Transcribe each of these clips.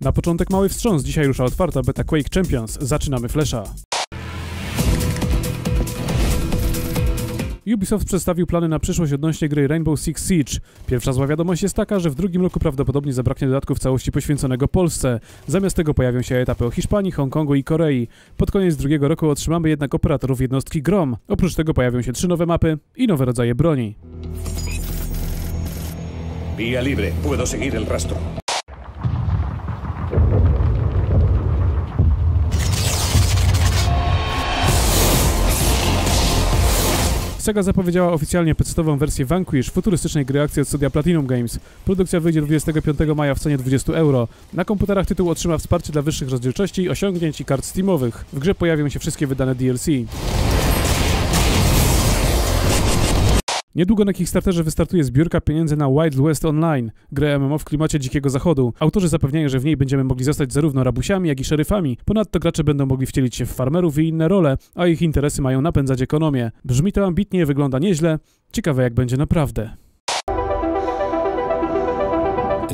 Na początek mały wstrząs. Dzisiaj rusza otwarta beta Quake Champions. Zaczynamy flesza. Ubisoft przedstawił plany na przyszłość odnośnie gry Rainbow Six Siege. Pierwsza zła wiadomość jest taka, że w drugim roku prawdopodobnie zabraknie dodatku w całości poświęconego Polsce. Zamiast tego pojawią się etapy o Hiszpanii, Hongkongu i Korei. Pod koniec drugiego roku otrzymamy jednak operatorów jednostki GROM. Oprócz tego pojawią się trzy nowe mapy i nowe rodzaje broni. Vía libre. Puedo seguir el rastro. Sega zapowiedziała oficjalnie podstawową wersję Vanquish, futurystycznej gry akcji od studia Platinum Games. Produkcja wyjdzie 25 maja w cenie 20 euro. Na komputerach tytuł otrzyma wsparcie dla wyższych rozdzielczości, osiągnięć i kart Steamowych. W grze pojawią się wszystkie wydane DLC. Niedługo na Kickstarterze wystartuje zbiórka pieniędzy na Wild West Online, grę MMO w klimacie dzikiego zachodu. Autorzy zapewniają, że w niej będziemy mogli zostać zarówno rabusiami, jak i szeryfami. Ponadto gracze będą mogli wcielić się w farmerów i inne role, a ich interesy mają napędzać ekonomię. Brzmi to ambitnie, wygląda nieźle. Ciekawe jak będzie naprawdę.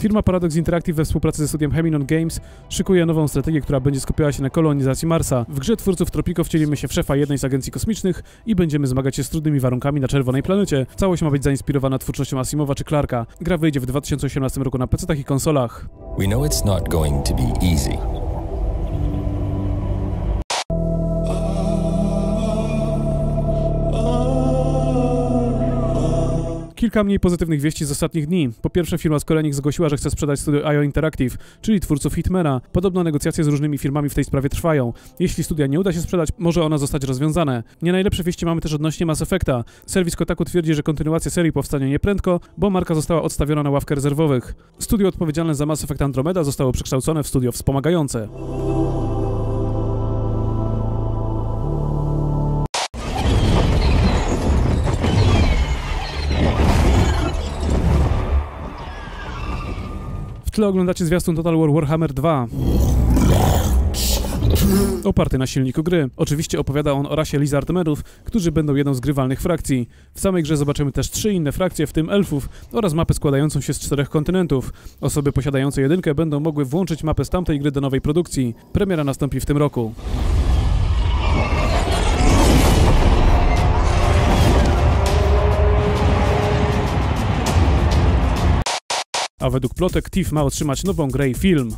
Firma Paradox Interactive we współpracy ze studiem Heminon Games szykuje nową strategię, która będzie skupiała się na kolonizacji Marsa. W grze twórców Tropico wcielimy się w szefa jednej z agencji kosmicznych i będziemy zmagać się z trudnymi warunkami na czerwonej planecie. Całość ma być zainspirowana twórczością Asimowa czy Clarka. Gra wyjdzie w 2018 roku na PC i konsolach. We know it's not going to be easy. Kilka mniej pozytywnych wieści z ostatnich dni. Po pierwsze, firma Enix zgłosiła, że chce sprzedać studio IO Interactive, czyli twórców Hitmana. Podobno negocjacje z różnymi firmami w tej sprawie trwają. Jeśli studia nie uda się sprzedać, może ona zostać rozwiązane. Nie najlepsze wieści mamy też odnośnie Mass Effecta. Serwis Kotaku twierdzi, że kontynuacja serii powstanie nieprędko, bo marka została odstawiona na ławkę rezerwowych. Studio odpowiedzialne za Mass Effect Andromeda zostało przekształcone w studio wspomagające. Tle oglądacie zwiastun Total War Warhammer 2. Oparty na silniku gry. Oczywiście opowiada on o rasie Lizardmenów, którzy będą jedną z grywalnych frakcji. W samej grze zobaczymy też trzy inne frakcje, w tym elfów, oraz mapę składającą się z czterech kontynentów. Osoby posiadające jedynkę będą mogły włączyć mapę z tamtej gry do nowej produkcji. Premiera nastąpi w tym roku. A według plotek TIFF ma otrzymać nową grę i film.